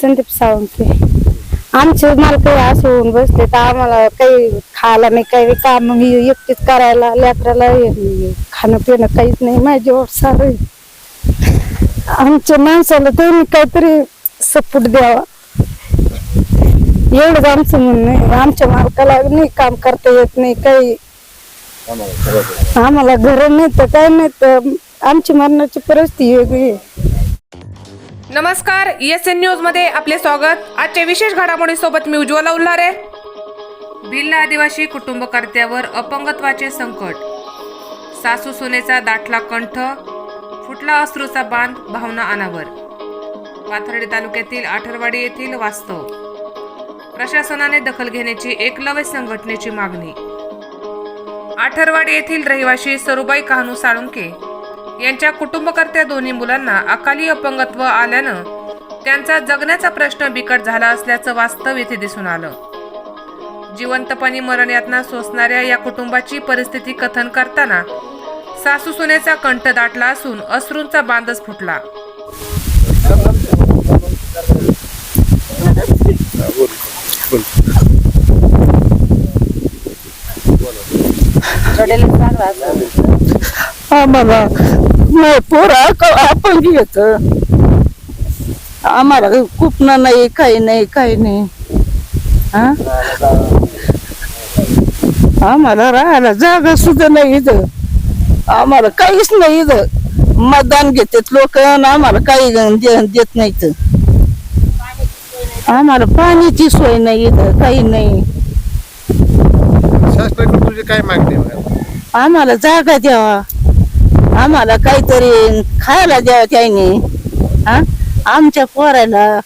संदीप सावंत आमचे मालक असं होऊन बसले तर आम्हाला काही खायला नाही काही काम मी एकटीच करायला लेकराला खाणं पिणं काहीच नाही. माझी सारं आहे. आमच्या माणसाला तुम्ही काहीतरी सपोर्ट द्यावा. एवढंच आमचं म्हणणं आहे. आमच्या मालकाला नाही काम करता येत नाही काही. आम्हाला घर नाही तर काय नाही तर आमची मरणाची परिस्थिती वेगळी आहे. नमस्कार एस एन न्यूजमध्ये आपले स्वागत. आजच्या विशेष घडामोडी सोबत मी उज्ज्वला उल्हारे. भिल्ल आदिवासी कुटुंबकर्त्यावर अपंगत्वाचे संकट. सासू सुनेचा दाटला कंठ फुटला अश्रूचा बांध भावना अनावर. पाथर्डी तालुक्यातील आठरवाडी येथील वास्तव. प्रशासनाने दखल घेण्याची एकलव्य संघटनेची मागणी. आठरवाडी येथील रहिवाशी सरुबाई कहानू साळुंके यांच्या कुटुंबकर्त्या दोन्ही मुलांना अकाली अपंगत्व आल्यानं त्यांचा जगण्याचा प्रश्न बिकट झाला असल्याचं वास्तव येथे दिसून आलं. जिवंतपणी मरण यातना सोसणाऱ्या या कुटुंबाची परिस्थिती कथन करताना सासू सुनेचा कंठ दाटला असून अश्रूंचा बांधच फुटला. आम्हाला नाही पोरा आपण घेत. आम्हाला कुपणं नाही काही नाही काही नाही. हा? आम्हाला राहायला जागा सुद्धा नाही इथं. आम्हाला काहीच नाही इथं. मतदान घेतात लोक आम्हाला काही देत नाहीत. आम्हाला पाण्याची सोय नाही इथं काही नाही. तुझी काय मागणी आहे? मॅडम? आम्हाला जागा द्यावा. आम्हाला काहीतरी खायला द्या त्याने. हा? आमच्या पोराला.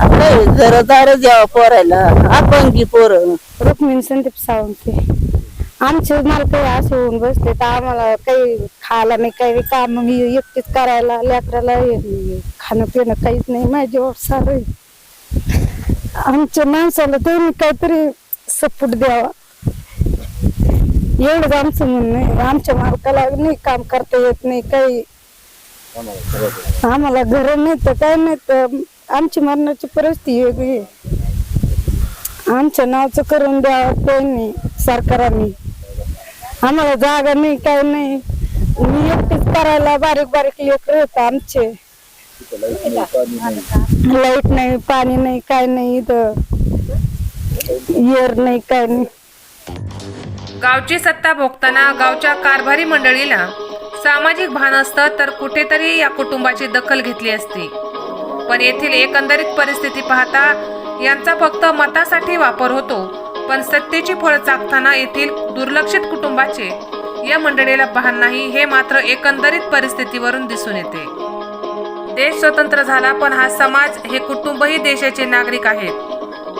काही घरदार द्यावं पोराला. अपंगी पोर? रुक्मिणी संदीप सावंत. आमचे काही असे होऊन बसले तर आम्हाला काही खायला नाही काही काम मी एकटीच करायला लेकराला खाणं पिणं काहीच नाही. माझ्यावर सारं आमच्या माणसाला त्यांनी काहीतरी सपोर्ट द्यावा. एवढंच आमचं म्हणणं आहे. आमच्या मालकाला नाही काम करता येत नाही काही. आम्हाला घर नाही तर काय नाही तर आमची मरणाची परिस्थिती वेगळी आहे. आमच्या नावचं करून द्यावं नाही सरकाराने. आम्हाला जागा नाही काय नाही. मी एकटीच करायला बारीक बारीक लेकर होत आमचे. लाइट नाही पाणी नाही काय नाही इथं. एअर नाही काय नाही. गावची सत्ता भोगताना गावच्या कारभारी मंडळीला सामाजिक भान असतं तर कुठेतरी या कुटुंबाची दखल घेतली असती. पण येथील एकंदरीत परिस्थिती पाहता यांचा फक्त मतासाठी वापर होतो पण सत्तेची फळ चाकताना येथील दुर्लक्षित कुटुंबाचे या मंडळीला भान नाही हे मात्र एकंदरीत परिस्थितीवरून दिसून येते. देश स्वतंत्र झाला पण हा समाज हे कुटुंबही देशाचे नागरिक आहेत.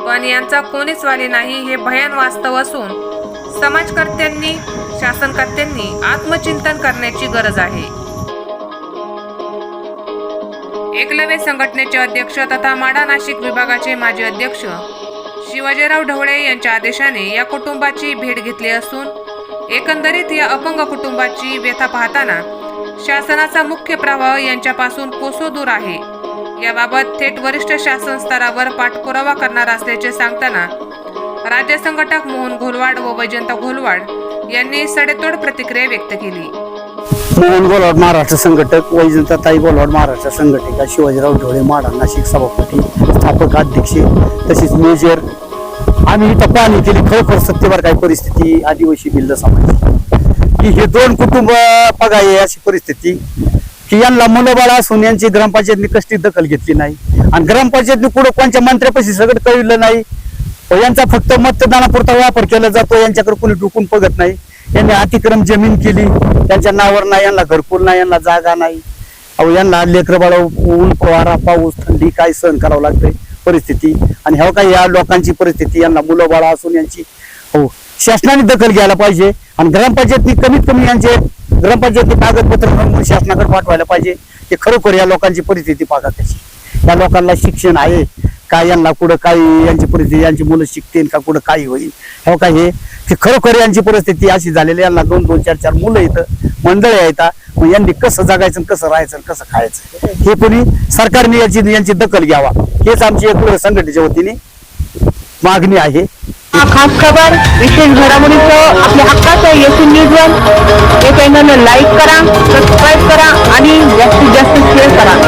पण यांचा कोणीच वाली नाही हे भयान वास्तव असून समाजकर्त्यांनी शासनकर्त्यांनी आत्मचिंतन करण्याची गरज आहे. एकलव्य संघटनेचे अध्यक्ष तथा माडा नाशिक विभागाचे माजी अध्यक्ष शिवाजीराव ढवळे यांच्या आदेशाने या कुटुंबाची भेट घेतली असून एकंदरीत या अपंग कुटुंबाची व्यथा पाहताना शासनाचा मुख्य प्रवाह यांच्यापासून कोसो दूर आहे. याबाबत थेट वरिष्ठ शासन स्तरावर पाठपुरावा करणार असल्याचे सांगताना राज्य संघटक मोहन घोलवाड व वैजंत घोलवाड यांनी सडेतोड प्रतिक्रिया व्यक्त केली. मोहन गोलवाड महाराष्ट्र संघटक वैजंता ताई गोलवाड महाराष्ट्र संघटिका शिवाजीराव ढोळे माडा नाशिक सभापती स्थापक अध्यक्ष तसेच मेजर. आम्ही इथं पाहणी केली खरोखर सत्तेवर काय परिस्थिती आदिवासी बिल्ल समाज. की हे दोन कुटुंब पगाय आहे अशी परिस्थिती की यांना मुलंबाळ असून यांची ग्रामपंचायतने कसली दखल घेतली नाही. आणि ग्रामपंचायतने पुढे कोणत्या मंत्र्यापाशी सगळं कळलं नाही यांचा फक्त मतदानापुरता वापर केला जातो यांच्याकडे कोणी डुकून बघत नाही. यांनी अतिक्रम जमीन केली त्यांच्या नावावर नाही यांना घरकुल नाही यांना जागा नाही. अहो यांना लेकरबाळा ऊन फवारा पाऊस थंडी काय सहन करावं लागतंय परिस्थिती. आणि हो ह्या काय या लोकांची परिस्थिती यांना मुलं बाळा असून यांची हो शासनाने दखल घ्यायला पाहिजे. आणि ग्रामपंचायतनी कमीत कमी यांचे ग्रामपंचायतनी कागदपत्र म्हणून शासनाकडे पाठवायला पाहिजे. की खरोखर या लोकांची परिस्थिती पाहा कशी या लोकांना शिक्षण आहे. काय यांना कुठं काही यांची परिस्थिती यांची मुलं शिकतील का कुठं काही होईल? हो काय हे? की खरोखर यांची परिस्थिती अशी झालेली यांना दोन दोन चार चार मुलं इथं मंडळी येतात मग यांनी कसं जगायचं कसं राहायचं कसं खायचं? हे कोणी? सरकारने याची यांची दखल घ्यावा. हेच आमची एक संघटनेच्या वतीने मागणी आहे. हा खास खबर विशेष घडामोडीचं आपल्या हक्काचं येथून न्यूज वन हे चॅनल लाईक करा सबस्क्राईब करा आणि जास्तीत जास्त शेअर करा.